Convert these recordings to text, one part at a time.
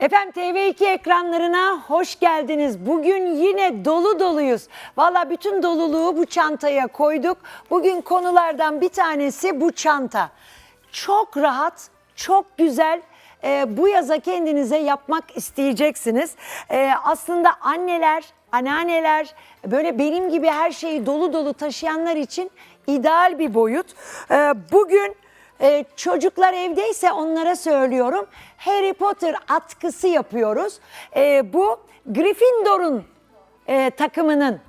Efendim TV2 ekranlarına hoş geldiniz. Bugün yine dolu doluyuz. Valla bütün doluluğu bu çantaya koyduk. Bugün konulardan bir tanesi bu çanta. Çok rahat, çok güzel. Ee, bu yaza kendinize yapmak isteyeceksiniz. Ee, aslında anneler, anneanneler böyle benim gibi her şeyi dolu dolu taşıyanlar için ideal bir boyut. Ee, bugün ee, çocuklar evdeyse onlara söylüyorum. Harry Potter atkısı yapıyoruz. Ee, bu Gryffindor'un e, takımının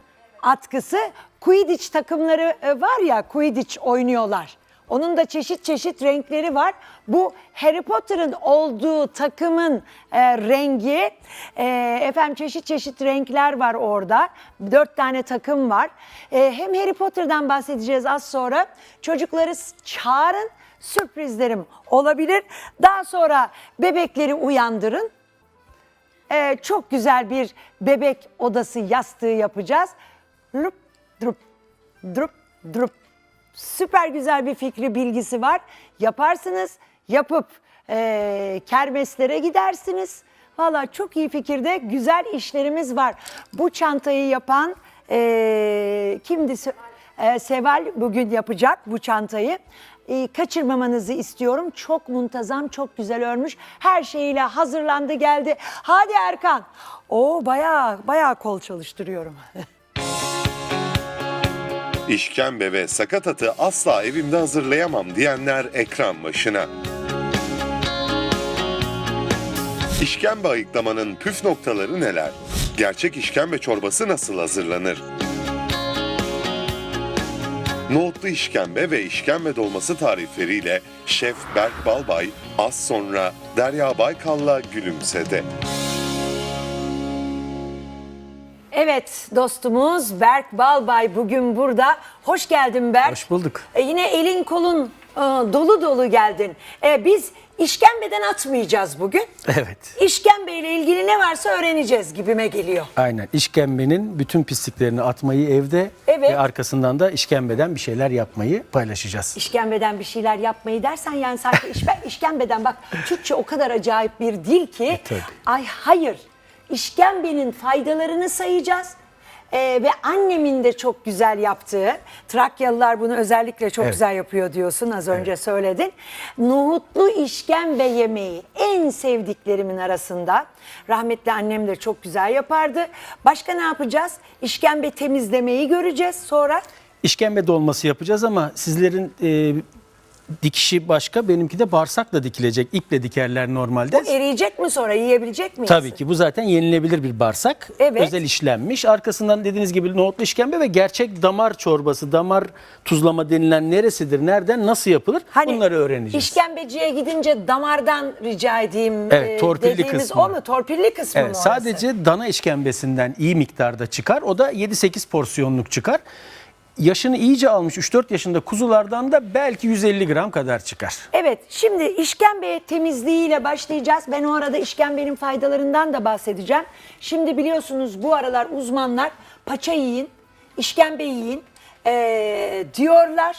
atkısı. Quidditch takımları e, var ya Quidditch oynuyorlar. Onun da çeşit çeşit renkleri var. Bu Harry Potter'ın olduğu takımın e, rengi. E, efendim çeşit çeşit renkler var orada. Dört tane takım var. E, hem Harry Potter'dan bahsedeceğiz az sonra. Çocukları çağırın. Sürprizlerim olabilir. Daha sonra bebekleri uyandırın. Ee, çok güzel bir bebek odası yastığı yapacağız. Lup, drup, drup, drup. Süper güzel bir fikri bilgisi var. Yaparsınız, yapıp e, kermeslere gidersiniz. Valla çok iyi fikirde güzel işlerimiz var. Bu çantayı yapan e, kimdi? Sö- e, Seval bugün yapacak bu çantayı. E, kaçırmamanızı istiyorum. Çok muntazam, çok güzel örmüş. Her şeyiyle hazırlandı geldi. Hadi Erkan. O bayağı bayağı kol çalıştırıyorum. İşkembe ve sakatatı asla evimde hazırlayamam diyenler ekran başına. İşkembe ayıklamanın püf noktaları neler? Gerçek işkembe çorbası nasıl hazırlanır? Nohutlu işkembe ve işkembe dolması tarifleriyle Şef Berk Balbay az sonra Derya Baykal'la gülümsedi. Evet dostumuz Berk Balbay bugün burada. Hoş geldin Berk. Hoş bulduk. E, yine elin kolun dolu dolu geldin. E, biz işkembeden atmayacağız bugün. Evet. İşkembe ile ilgili ne varsa öğreneceğiz gibime geliyor. Aynen. İşkembenin bütün pisliklerini atmayı evde Evet. ve arkasından da işkembeden bir şeyler yapmayı paylaşacağız. İşkembeden bir şeyler yapmayı dersen yani sanki işbe- işkembeden bak Türkçe o kadar acayip bir dil ki. E, tabii. ay hayır işkembenin faydalarını sayacağız. Ee, ve annemin de çok güzel yaptığı, Trakyalılar bunu özellikle çok Evet. güzel yapıyor diyorsun az önce söyledin. Nohutlu işkembe yemeği en sevdiklerimin arasında. Rahmetli annem de çok güzel yapardı. Başka ne yapacağız? İşkembe temizlemeyi göreceğiz sonra. İşkembe dolması yapacağız ama sizlerin e, dikişi başka, benimki de bağırsakla dikilecek. İple dikerler normalde. Eriyecek mi sonra yiyebilecek miyiz? Tabii ki bu zaten yenilebilir bir bağırsak. Evet. Özel işlenmiş. Arkasından dediğiniz gibi nohutlu işkembe ve gerçek damar çorbası, damar tuzlama denilen neresidir, nereden, nasıl yapılır bunları öğreneceğiz. Hani İşkembeciye gidince damardan rica edeyim Evet, e, torpilli dediğimiz kısmı. o mu? Torpilli kısmı Evet, mı sadece dana işkembesinden iyi miktarda çıkar. O da 7-8 porsiyonluk çıkar. Yaşını iyice almış 3-4 yaşında kuzulardan da belki 150 gram kadar çıkar. Evet şimdi işkembe temizliğiyle başlayacağız. Ben o arada işkembenin faydalarından da bahsedeceğim. Şimdi biliyorsunuz bu aralar uzmanlar paça yiyin, işkembe yiyin eee, diyorlar.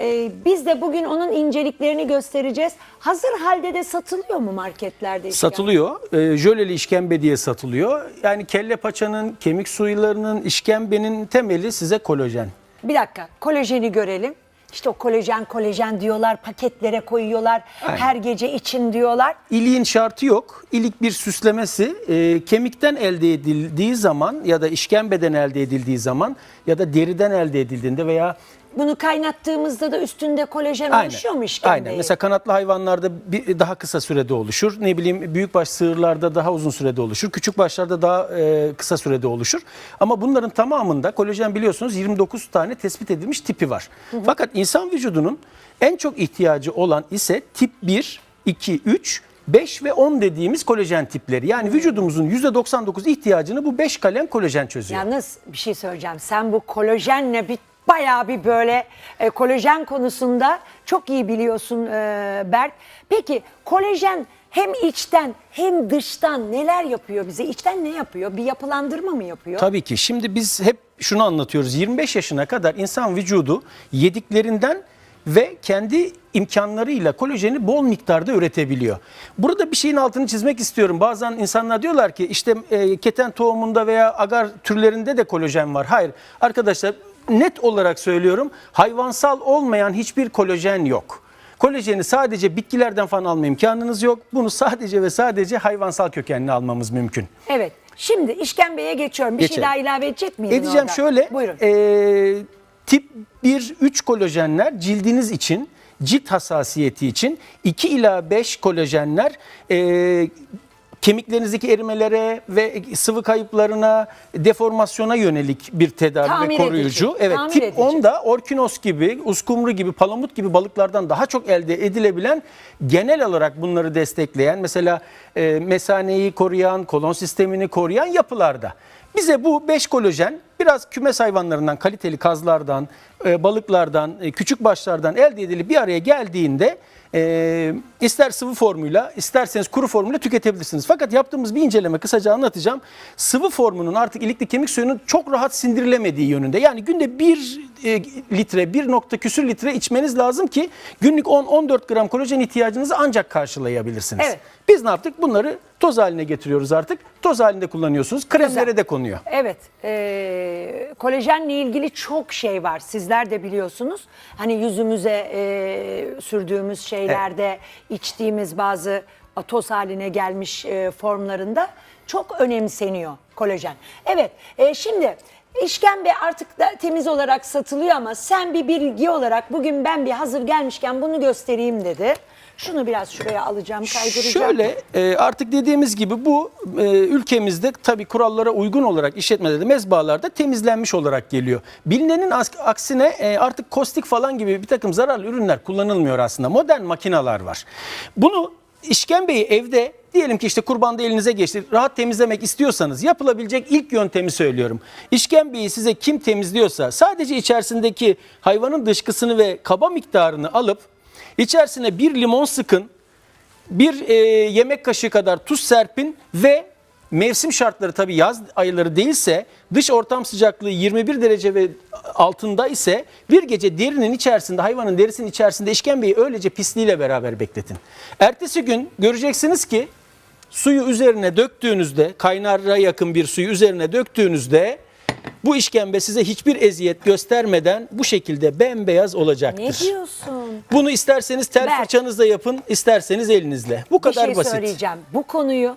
Eee, biz de bugün onun inceliklerini göstereceğiz. Hazır halde de satılıyor mu marketlerde işkembe? Satılıyor. E, jöleli işkembe diye satılıyor. Yani kelle paçanın, kemik suyularının, işkembenin temeli size kolajen. Bir dakika kolajeni görelim. İşte o kolajen kolajen diyorlar paketlere koyuyorlar. Aynen. Her gece için diyorlar. İliğin şartı yok. İlik bir süslemesi. E, kemikten elde edildiği zaman ya da işkembeden elde edildiği zaman ya da deriden elde edildiğinde veya Bunu kaynattığımızda da üstünde kolajen oluşuyor mu işkembeye? Aynen. Mesela kanatlı hayvanlarda bir, daha kısa sürede oluşur. Ne bileyim büyükbaş sığırlarda daha uzun sürede oluşur. Küçük başlarda daha e, kısa sürede oluşur. Ama bunların tamamında kolajen biliyorsunuz 29 tane tespit edilmiş tipi var. Fakat insan vücudunun en çok ihtiyacı olan ise tip 1, 2, 3 5 ve 10 dediğimiz kolajen tipleri. Yani vücudumuzun %99 ihtiyacını bu 5 kalem kolajen çözüyor. Yalnız bir şey söyleyeceğim. Sen bu kolajenle bir bayağı bir böyle e, kolajen konusunda çok iyi biliyorsun e, Berk. Peki kolajen hem içten hem dıştan neler yapıyor bize? İçten ne yapıyor? Bir yapılandırma mı yapıyor? Tabii ki. Şimdi biz hep şunu anlatıyoruz. 25 yaşına kadar insan vücudu yediklerinden ve kendi imkanlarıyla kolajeni bol miktarda üretebiliyor. Burada bir şeyin altını çizmek istiyorum. Bazen insanlar diyorlar ki işte e, keten tohumunda veya agar türlerinde de kolajen var. Hayır arkadaşlar net olarak söylüyorum hayvansal olmayan hiçbir kolajen yok. Kolajeni sadece bitkilerden falan alma imkanınız yok. Bunu sadece ve sadece hayvansal kökenli almamız mümkün. Evet. Şimdi işkembeye geçiyorum. Bir şey Geçelim. daha ilave edecek miydin Edeceğim orada? şöyle. Buyurun. e, tip 1-3 kolajenler cildiniz için, cilt hassasiyeti için 2 ila 5 kolajenler e, kemiklerinizdeki erimelere ve sıvı kayıplarına, deformasyona yönelik bir tedavi Tamir ve koruyucu. edici, Evet, tamir tip edici. 10 da orkinos gibi, uskumru gibi, palamut gibi balıklardan daha çok elde edilebilen genel olarak bunları destekleyen mesela e, mesaneyi koruyan, kolon sistemini koruyan yapılarda. Bize bu 5 kolajen biraz kümes hayvanlarından, kaliteli kazlardan, e, balıklardan, e, küçük başlardan elde edilip bir araya geldiğinde e, ister sıvı formuyla isterseniz kuru formuyla tüketebilirsiniz. Fakat yaptığımız bir inceleme kısaca anlatacağım. Sıvı formunun artık ilikli kemik suyunun çok rahat sindirilemediği yönünde. Yani günde 1 litre, 1 nokta küsür litre içmeniz lazım ki günlük 10-14 gram kolajen ihtiyacınızı ancak karşılayabilirsiniz. Evet. Biz ne yaptık? Bunları toz haline getiriyoruz artık. Toz halinde kullanıyorsunuz. Kremlere de konuyor. Evet, e, kolajenle ilgili çok şey var. Sizler de biliyorsunuz. Hani yüzümüze e, sürdüğümüz şeylerde, içtiğimiz bazı toz haline gelmiş e, formlarında çok önemseniyor kolajen. Evet, e, şimdi işkembe artık da temiz olarak satılıyor ama sen bir bilgi olarak bugün ben bir hazır gelmişken bunu göstereyim dedi. Şunu biraz şuraya alacağım, kaydıracağım. Şöyle e, artık dediğimiz gibi bu e, ülkemizde tabii kurallara uygun olarak işletmede de mezbahalarda temizlenmiş olarak geliyor. Bilinenin aksine e, artık kostik falan gibi bir takım zararlı ürünler kullanılmıyor aslında. Modern makineler var. Bunu işkembeyi evde diyelim ki işte kurbanda elinize geçti. Rahat temizlemek istiyorsanız yapılabilecek ilk yöntemi söylüyorum. İşkembeyi size kim temizliyorsa sadece içerisindeki hayvanın dışkısını ve kaba miktarını alıp içerisine bir limon sıkın bir e, yemek kaşığı kadar tuz serpin ve mevsim şartları tabii yaz ayları değilse dış ortam sıcaklığı 21 derece ve altında ise bir gece derinin içerisinde hayvanın derisinin içerisinde işkembeyi öylece pisliğiyle beraber bekletin. Ertesi gün göreceksiniz ki suyu üzerine döktüğünüzde kaynara yakın bir suyu üzerine döktüğünüzde bu işkembe size hiçbir eziyet göstermeden bu şekilde bembeyaz olacaktır. Ne diyorsun? Bunu isterseniz tel Berk. fırçanızla yapın, isterseniz elinizle. Bu Bir kadar şey basit. söyleyeceğim. Bu konuyu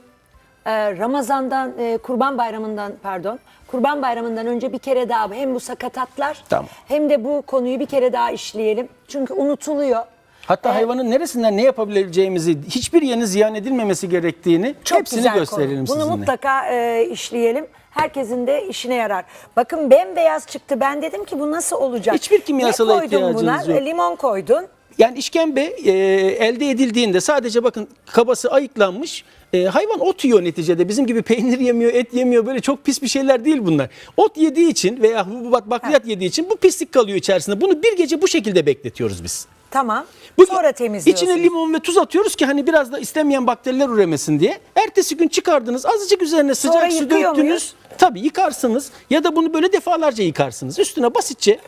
e, Ramazan'dan, e, Kurban Bayramı'ndan pardon, Kurban Bayramı'ndan önce bir kere daha hem bu sakatatlar Tamam. hem de bu konuyu bir kere daha işleyelim. Çünkü unutuluyor. Hatta Ee, hayvanın neresinden ne yapabileceğimizi, hiçbir yerini ziyan edilmemesi gerektiğini Çok hepsini güzel gösterelim konu. Bunu sizinle. mutlaka e, işleyelim. Herkesin de işine yarar. Bakın bembeyaz çıktı. Ben dedim ki bu nasıl olacak? Hiçbir kimyasala ne koydun buna? yok. E, Limon koydun. Yani işkembe e, elde edildiğinde sadece bakın kabası ayıklanmış. E, hayvan ot yiyor neticede. Bizim gibi peynir yemiyor, et yemiyor. Böyle çok pis bir şeyler değil bunlar. Ot yediği için veya hububat bakliyat yediği için bu pislik kalıyor içerisinde. Bunu bir gece bu şekilde bekletiyoruz biz. Tamam. Bu Sonra temizliyorsun. İçine limon ve tuz atıyoruz ki hani biraz da istemeyen bakteriler üremesin diye. Ertesi gün çıkardınız azıcık üzerine sıcak Sonra su döktünüz. muyuz? Tabii yıkarsınız ya da bunu böyle defalarca yıkarsınız. Üstüne basitçe